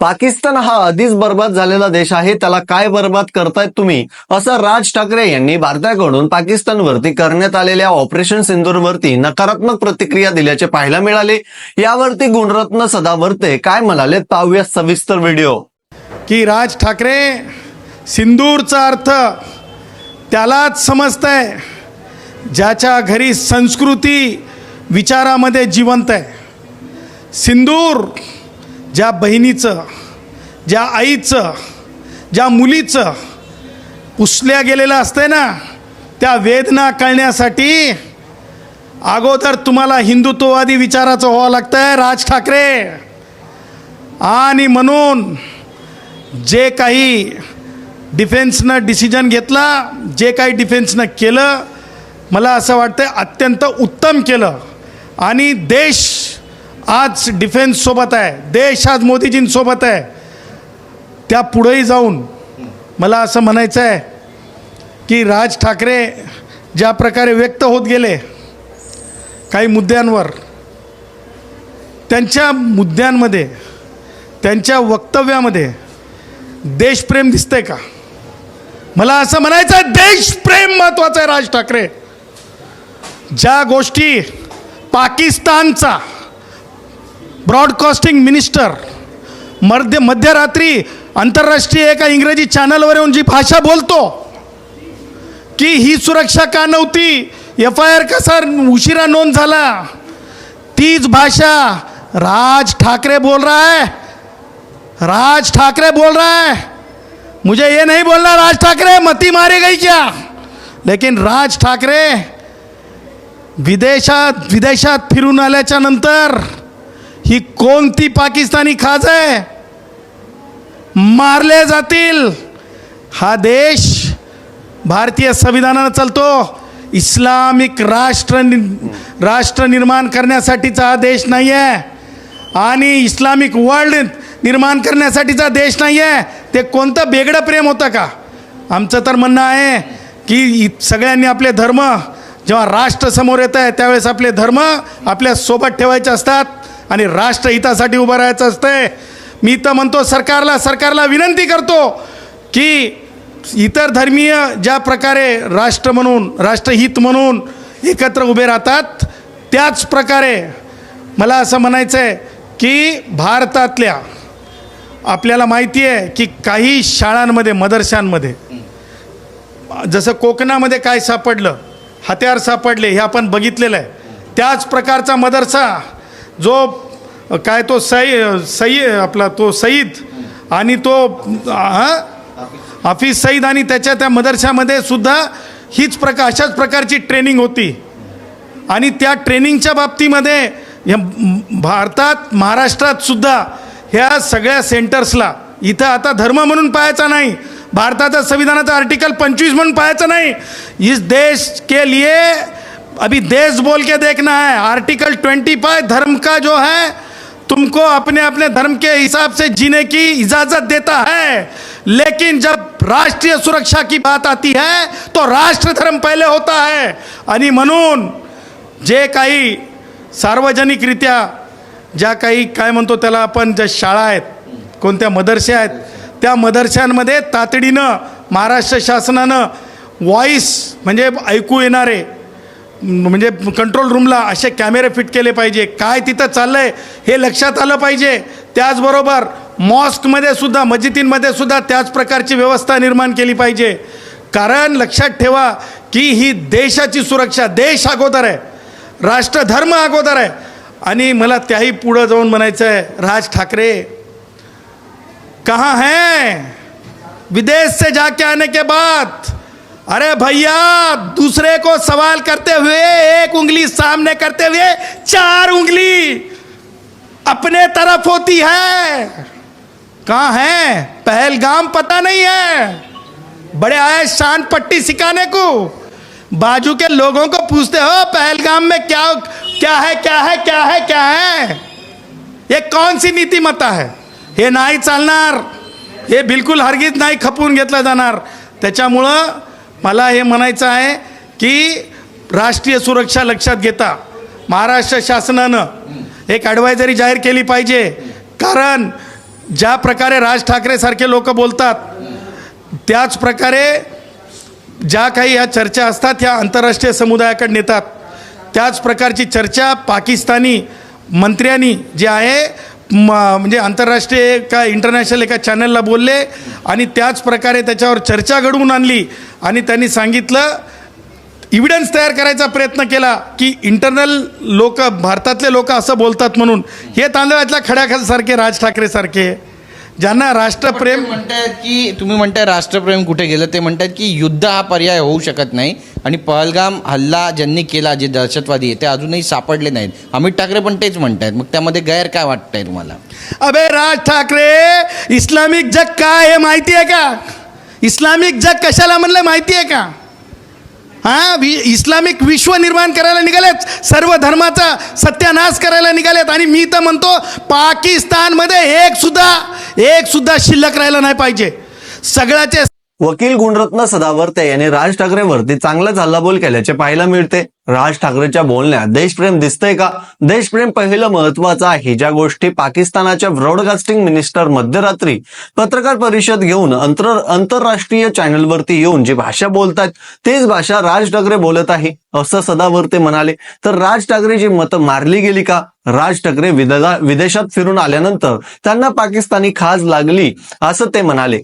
पाकिस्तान हा आधीच बर्बाद झालेला देश आहे त्याला काय बर्बाद करतायत तुम्ही? असं राज ठाकरे यांनी भारताकडून पाकिस्तानवरती करण्यात आलेल्या ऑपरेशन सिंदूरवरती नकारात्मक प्रतिक्रिया दिल्याचे पाहायला मिळाले. यावरती गुणरत्न सदावर्ते काय म्हणाले पाहूया सविस्तर व्हिडिओ. की राज ठाकरे सिंदूरचा अर्थ त्यालाच समजतंय ज्याच्या घरी संस्कृती विचारामध्ये जिवंत आहे. सिंदूर ज्या बहिणीचं ज्या आईचं ज्या मुलीचं पुसल्या गेलेलं असतंय ना त्या वेदना कळण्यासाठी अगोदर तुम्हाला हिंदुत्ववादी विचाराचं व्हावं लागतंय राज ठाकरे. आणि म्हणून जे काही डिफेन्सनं डिसिजन घेतला जे काही डिफेन्सनं केलं मला असं वाटतं अत्यंत उत्तम केलं. आणि देश आज डिफेन्ससोबत आहे देश आज मोदीजींसोबत आहे. त्या पुढेही जाऊन मला असं म्हणायचं आहे की राज ठाकरे ज्या प्रकारे व्यक्त होत गेले काही मुद्द्यांवर त्यांच्या मुद्द्यांमध्ये त्यांच्या वक्तव्यामध्ये देशप्रेम दिसतंय का? मला असं म्हणायचं आहे, देशप्रेम महत्त्वाचं आहे राज ठाकरे. ज्या गोष्टी पाकिस्तानचा ब्रॉडकास्टिंग मिनिस्टर मध्य मध्यरात्री आंतरराष्ट्रीय एका इंग्रजी चॅनलवर येऊन जी भाषा बोलतो की ही सुरक्षा का नव्हती? एफ आय आर कसा उशिरा नोंद झाला. तीच भाषा राज ठाकरे बोल रहा है. राज ठाकरे बोल रहा है. मुझे ये नहीं बोलना राज ठाकरे मती मारे गई क्या? लेकिन राज ठाकरे विदेशात विदेशात फिरून आल्याच्यानंतर ही कोणती पाकिस्तानी खाज आहे? मारले जातील. हा देश भारतीय संविधानानं चालतो. इस्लामिक राष्ट्र नि- राष्ट्र निर्माण करण्यासाठीचा हा देश नाही आहे आणि इस्लामिक वर्ल्ड निर्माण करण्यासाठीचा देश नाही आहे ते कोणतं बेगडं प्रेम होतं का? आमचं तर म्हणणं आहे की सगळ्यांनी आपले धर्म जेव्हा राष्ट्र समोर येत आहे त्यावेळेस आपले धर्म आपल्यासोबत ठेवायचे असतात. आणि राष्ट्रहितासाठी उभं राहायचं असतंय. मी तर म्हणतो सरकारला सरकारला विनंती करतो की इतर धर्मीय ज्या प्रकारे राष्ट्र म्हणून राष्ट्रहित म्हणून एकत्र उभे राहतात त्याच प्रकारे मला असं म्हणायचं आहे की भारतातल्या आपल्याला माहिती आहे की काही शाळांमध्ये मदरशांमध्ये जसं कोकणामध्ये काय सापडलं हत्यार सापडले हे आपण बघितलेलं आहे. त्याच प्रकारचा मदरसा जो काय तो सई सई आपला तो सईद आणि तो हाफिज सईद आणि त्याच्या त्या मदरशामध्ये सुद्धा हीच प्रकार अशाच प्रकारची ट्रेनिंग होती. आणि त्या ट्रेनिंगच्या बाबतीमध्ये या भारतात महाराष्ट्रात सुद्धा ह्या सगळ्या सेंटर्सला इथं आता धर्म म्हणून पाहायचा नाही भारताचा संविधानाचा आर्टिकल पंचवीस म्हणून पाहायचा नाही इस देश के लिए अभी देश बोल के देखना है। आर्टिकल ट्वेंटी फाइव धर्म का जो है तुमको अपने अपने धर्म के हिसाब से जीने की इजाज़त देता है। लेकिन जब राष्ट्रीय सुरक्षा की बात आती है तो राष्ट्र धर्म पहले होता है। आणि म्हणून जे काही सार्वजनिकरित्या ज्या काही काय म्हणतो त्याला आपण ज्या शाळा आहेत कोणत्या मदरसे आहेत त्या मदरशांमध्ये तातडीनं महाराष्ट्र शासनानं व्हॉईस म्हणजे ऐकू येणारे म्हणजे कंट्रोल रूमला असे कॅमेरे फिट केले पाहिजे. काय तिथं चाललं आहे हे लक्षात आलं पाहिजे. त्याचबरोबर मॉस्कमध्ये सुद्धा मस्जिदींमध्ये सुद्धा त्याच प्रकारची व्यवस्था निर्माण केली पाहिजे. कारण लक्षात ठेवा की ही देशाची सुरक्षा देश अगोदर आहे. राष्ट्रधर्म अगोदर आहे. आणि मला त्याही पुढं जाऊन म्हणायचं आहे राज ठाकरे कहाँ हैं? विदेश से जाके आने के बाद अरे भैया दूसरे को सवाल करते हुए एक उंगली सामने करते हुए चार उंगली अपने तरफ होती है। कहाँ है? पहलगाम पता नहीं है। बड़े आए शान पट्टी सिखाने को। बाजू के लोगों को पूछते हो पहलगाम में क्या क्या है क्या है क्या है क्या है? ये कौन सी नीतिमत्ता आहे हे नाही चालणार। हे बिलकुल हरगीत नाही खपून घेतलं जाणार। त्याच्यामुळं मला हे म्हणायचं आहे की राष्ट्रीय सुरक्षा लक्षात घेता महाराष्ट्र शासनानं एक ॲडवायझरी जाहीर केली पाहिजे. कारण ज्या प्रकारे राज ठाकरेसारखे लोक बोलतात त्याच प्रकारे ज्या काही ह्या चर्चा असतात ह्या आंतरराष्ट्रीय समुदायाकडे नेतात त्याच प्रकारची चर्चा पाकिस्तानी मंत्र्यांनी जे आहे म्हणजे आंतरराष्ट्रीय एका इंटरनॅशनल एका चॅनलला बोलले आणि त्याच प्रकारे त्याच्यावर चर्चा घडवून आणली आणि त्यांनी सांगितलं इव्हिडन्स तयार करायचा प्रयत्न केला की इंटरनल लोक भारतातले लोक असं बोलतात म्हणून. हे तांदळातल्या खड्याखालसारखे राज ठाकरेसारखे. ज्यांना राष्ट्रप्रेम म्हणतायत की तुम्ही म्हणताय राष्ट्रप्रेम कुठे गेलं ते म्हणतायत की युद्ध हा पर्याय होऊ शकत नाही आणि पहलगाम हल्ला ज्यांनी केला जे दहशतवादी आहे ते अजूनही सापडले नाहीत. अमित ठाकरे पण तेच म्हणतायत. मग त्यामध्ये गैर काय वाटतंय तुम्हाला? अबे राज ठाकरे इस्लामिक जग काय आहे माहिती आहे का? इस्लामिक जग कशाला म्हणलं माहिती आहे का? हा वि इस्लामिक विश्व निर्माण करायला निघालेत. सर्व धर्माचा सत्यानाश करायला निघालेत. आणि मी तर म्हणतो पाकिस्तानमध्ये एक सुद्धा एक सुद्धा शिल्लक राहिला नाही पाहिजे. सगळ्याचे वकील गुणरत्न सदावर्ते यांनी राज ठाकरेवरती चांगलाच हल्लाबोल केल्याचे पाहायला मिळते. राज ठाकरेच्या बोलण्यात देशप्रेम दिसतंय का? देशप्रेम पहिलं महत्वाचं आहे. ज्या गोष्टी पाकिस्तानाच्या ब्रॉडकास्टिंग मिनिस्टर मध्यरात्री पत्रकार परिषद घेऊन अंतर आंतरराष्ट्रीय चॅनलवरती येऊन जी भाषा बोलतात तेच भाषा राज ठाकरे बोलत आहे असं सदावर्ते म्हणाले. तर राज ठाकरेची मतं मारली गेली का? राज ठाकरे विदेशात फिरून आल्यानंतर त्यांना पाकिस्तानी खाज लागली असं ते म्हणाले.